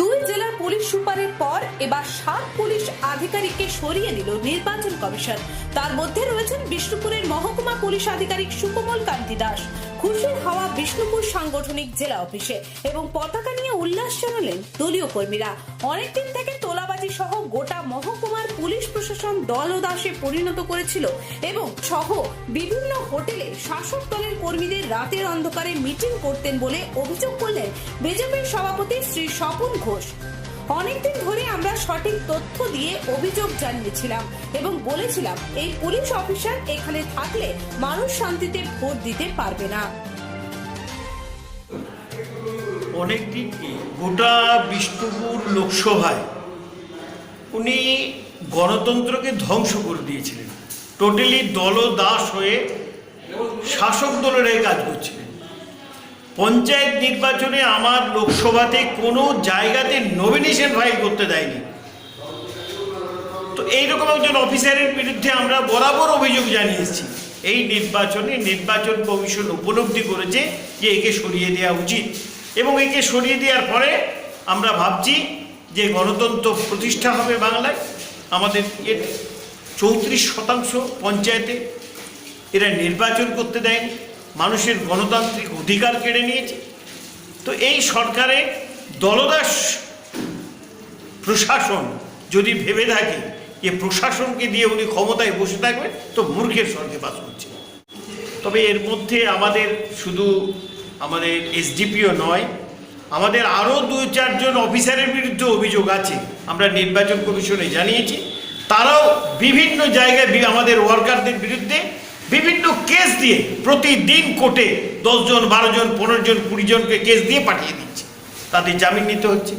দুই জেলার পুলিশ সুপারের পর এবার সাত পুলিশ আধিকারিককে সরিয়ে দিল নির্বাচন কমিশন। তার মধ্যে রয়েছেন বিষ্ণুপুরের মহকুমা পুলিশ আধিকারিক সুকমল কান্তি দাস। খুশির হাওয়া বিষ্ণুপুর সাংগঠনিক জেলা অফিসে এবং পতাকা নিয়ে উল্লাস জানালেন দলীয় কর্মীরা। অনেকদিন থেকে তোলাবাজি সহ গোটা মহকুমার পুলিশ প্রশাসন দলদাসে পরিণত করেছিল এবং সহ বিভিন্ন হোটেলে শাসক দলের কর্মীদের রাতের অন্ধকারে মিটিং করতেন বলে অভিযোগ করলেন বিজেপির সভাপতি শ্রী স্বপন ঘোষ। অনেকদিন ধরে আমরা সঠিক তথ্য দিয়ে অভিযোগ জানিয়েছিলাম এবং বলেছিলাম এই পুলিশ অফিসার এখানে থাকলে মানুষ শান্তিতে ভোট দিতে পারবে না। অনেকদিন গোটা বিষ্ণুপুর লোকসভায় উনি গণতন্ত্রকে ধ্বংস করে দিয়েছিলেন। টোটালি দল দাস হয়ে শাসক দলের কাজ করছিলেন। পঞ্চায়েত নির্বাচনে আমার লোকসভাতে কোনো জায়গাতে নমিনেশন ফাইল করতে দেয়নি। তো এইরকম একজন অফিসারের বিরুদ্ধে আমরা বরাবর অভিযোগ জানিয়েছি। এই নির্বাচনে নির্বাচন কমিশন উপলব্ধি করেছে যে একে সরিয়ে দেওয়া উচিত এবং একে সরিয়ে দেওয়ার পরে আমরা ভাবছি যে গণতন্ত্র প্রতিষ্ঠা হবে বাংলায়। আমাদের এর চৌত্রিশ শতাংশ পঞ্চায়েতে এরা নির্বাচন করতে দেয়নি, মানুষের গণতান্ত্রিক অধিকার কেড়ে নিয়েছে। তো এই সরকারে দলদাস প্রশাসন যদি ভেবে থাকে যে প্রশাসনকে দিয়ে উনি ক্ষমতায় বসে থাকবেন, তো মূর্খের স্বর্গে বাস করছে। তবে এর মধ্যে আমাদের শুধু আমাদের এসডিপিও নয় আমাদের আরও দু চারজন অফিসারের বিরুদ্ধে অভিযোগ আছে। আমরা নির্বাচন কমিশনে জানিয়েছি। তারাও বিভিন্ন জায়গায় আমাদের ওয়ার্কারদের বিরুদ্ধে বিভিন্ন কেস দিয়ে প্রতিদিন কোর্টে দশজন বারো জন পনেরো জন কুড়ি জনকে কেস দিয়ে পাঠিয়ে দিচ্ছে। তাদের জামিন নিতে হচ্ছে।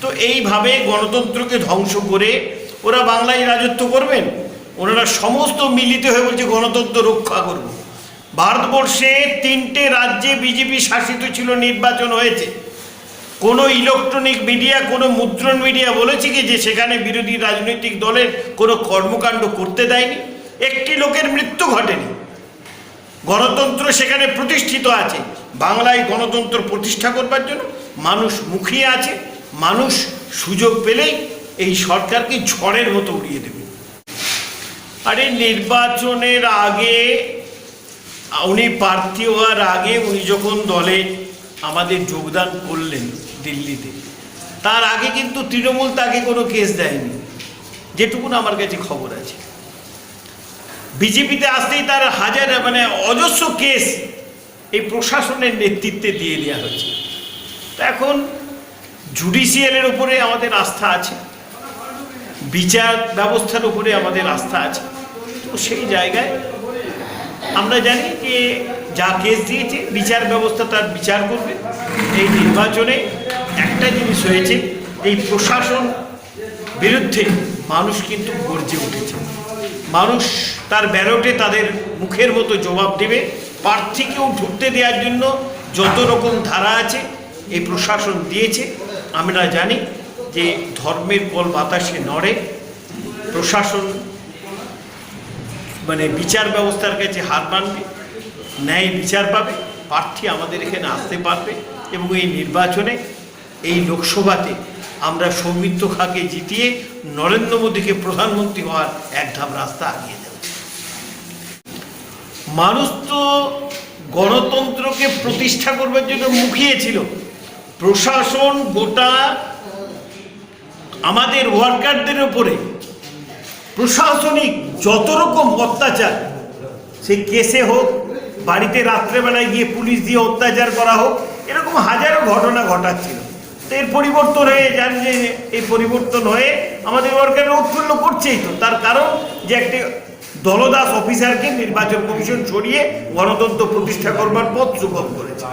তো এইভাবে গণতন্ত্রকে ধ্বংস করে ওরা বাংলায় রাজত্ব করবেন? ওনারা সমস্ত মিলিত হয়ে বলছে গণতন্ত্র রক্ষা করব। ভারতবর্ষে তিনটে রাজ্যে বিজেপি শাসিত ছিল, নির্বাচন হয়েছে। কোনো ইলেকট্রনিক মিডিয়া কোনো মুদ্রণ মিডিয়া বলেছে কি যে সেখানে বিরোধী রাজনৈতিক দলের কোনো কর্মকাণ্ড করতে দেয়নি? একটি লোকের মৃত্যু ঘটেনি। গণতন্ত্র সেখানে প্রতিষ্ঠিত আছে। বাংলায় গণতন্ত্র প্রতিষ্ঠা করবার জন্য মানুষ মুখিয়ে আছে। মানুষ সুযোগ পেলেই এই সরকারকে ঝড়ের মতো উড়িয়ে দেবে। আরে নির্বাচনের আগে, উনি প্রার্থী হওয়ার আগে উনি যখন দলে আমাদের যোগদান করলেন দিল্লিতে। তার আগে কিন্তু তৃণমূল তাকে কোনো কেস দেয়নি। যেটুকুন আমার কাছে খবর আছে। বিজেপিতে আসতেই তার হাজার মানে অজস্র কেস এই প্রশাসনের নেতৃত্বে দিয়ে দেওয়া হচ্ছে। এখন জুডিশিয়ালের উপরে আমাদের আস্থা আছে। বিচার ব্যবস্থার উপরে আমাদের আস্থা আছে। তো সেই জায়গায় আমরা জানি যে যা কেস দিয়েছে, বিচার ব্যবস্থা তার বিচার করবে। এই নির্বাচনে একটা জিনিস হয়েছে, এই প্রশাসন বিরুদ্ধে মানুষ কিন্তু গর্জে উঠেছে। মানুষ তার ব্যালটে তাদের মুখের মতো জবাব দেবে, প্রার্থীকেও ঢুকতে দেওয়ার জন্য যত রকম ধারা আছে এই প্রশাসন দিয়েছে। আমরা জানি যে ধর্মের কল বাতাসে নড়ে, প্রশাসন মানে বিচার ব্যবস্থার কাছে হার মানবে ন্যায় বিচার পাবে, প্রার্থী আমাদের এখানে আসতে পারবে এবং এই নির্বাচনে, এই লোকসভাতে আমরা সৌমিত্র খাকে জিতিয়ে নরেন্দ্র মোদীকে প্রধানমন্ত্রী হওয়ার এক ধাপ রাস্তা আগিয়ে দেব। মানুষ তো গণতন্ত্রকে প্রতিষ্ঠা করবার জন্য মুখিয়েছিল। প্রশাসন, গোটা আমাদের ওয়ার্কারদের উপরে প্রশাসনিক যত রকম অত্যাচার, সে কেসে হোক বাড়িতে রাত্রেবেলায় গিয়ে পুলিশ দিয়ে অত্যাচার করা হোক, এরকম হাজারো ঘটনা ঘটাচ্ছিল। তো এর পরিবর্তন হয়ে যান যে, এই পরিবর্তন হয়ে আমাদের ওয়ার্কার উৎফুল্ল করছেই তো। তার কারণ যে একটি দলদাস অফিসারকে নির্বাচন কমিশন সরিয়ে গণতন্ত্র প্রতিষ্ঠা করবার পথ সুগম করেছে।